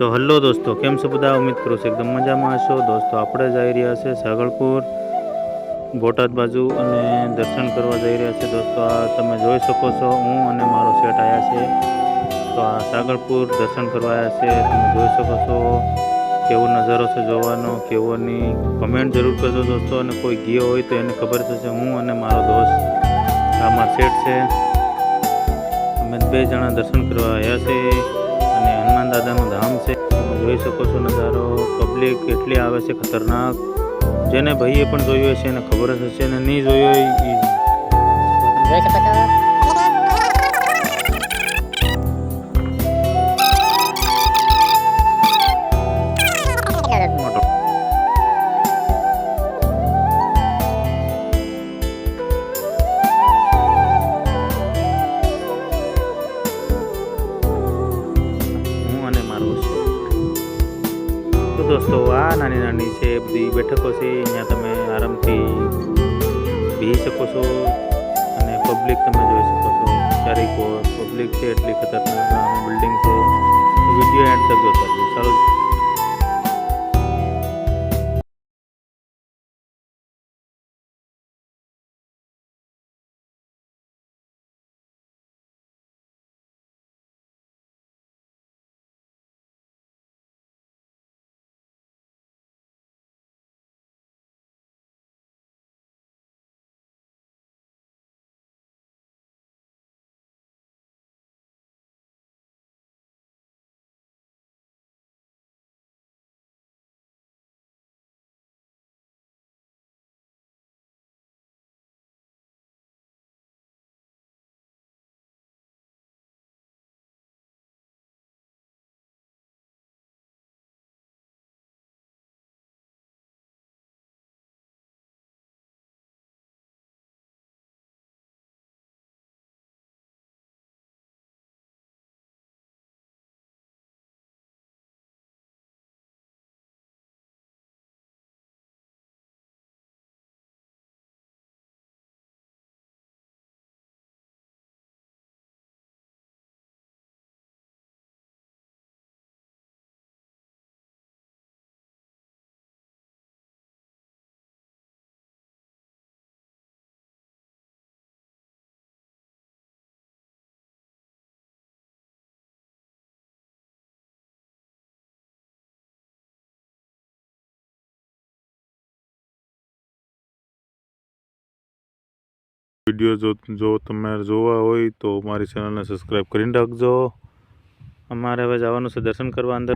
તો હલો દોસ્તો, કેમ છો બધા? ઉમેદ કરું છું એકદમ મજામાં હશો. દોસ્તો, આપણે જઈ રહ્યા છે સાગળપુર બોટાદ બાજુ અને દર્શન કરવા જઈ રહ્યા છે. દોસ્તો, આ તમે જોઈ શકો છો, હું અને મારો સેટ આવ્યા છે. તો આ સાગળપુર દર્શન કરવા આવ્યા છે. તમે જોઈ શકો છો કેવો નજારો છે જોવાનો, કેવોની કમેન્ટ જરૂર કરજો દોસ્તો. અને કોઈ ગયો હોય તો એને ખબર થશે હું અને મારો દોસ્ત, આ મારો સેટ છે. અમે બે જણા દર્શન કરવા આવ્યા છે. છે. તમે જોઈ શકો છો નજારો. પબ્લિક કેટલી આવે છે ખતરનાક. જેને ભાઈએ પણ જોયું હશે એને ખબર જ હશે અને નહીં જોયું હોય જોઈ તો દોસ્તો, આ નાની નાની છે બધી બેઠકો છે, અહીંયા તમે આરામથી બેસી શકો છો અને પબ્લિક તમે જોઈ શકો છો ક્યારેક પબ્લિક છે, એટલી ખતરનાક બિલ્ડિંગ છે વીડિયો એન્ડ તક જોતા રહેજો. વીડિયો જો જો તમારે જોવા હોય તો મારી ચેનલને સબસ્ક્રાઈબ કરીને રાખજો. અમારે હવે જવાનું છે દર્શન કરવા અંદર.